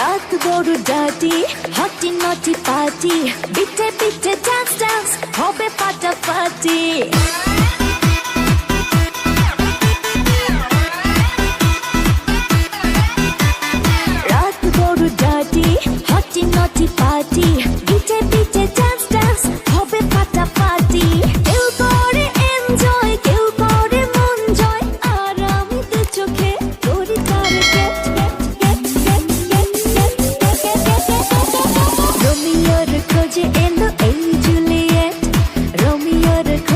রাত গরু ডাটি হটি নটি পাটি বিটে বিটে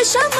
yaşama.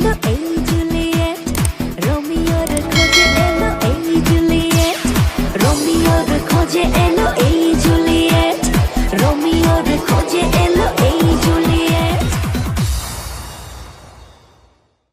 the.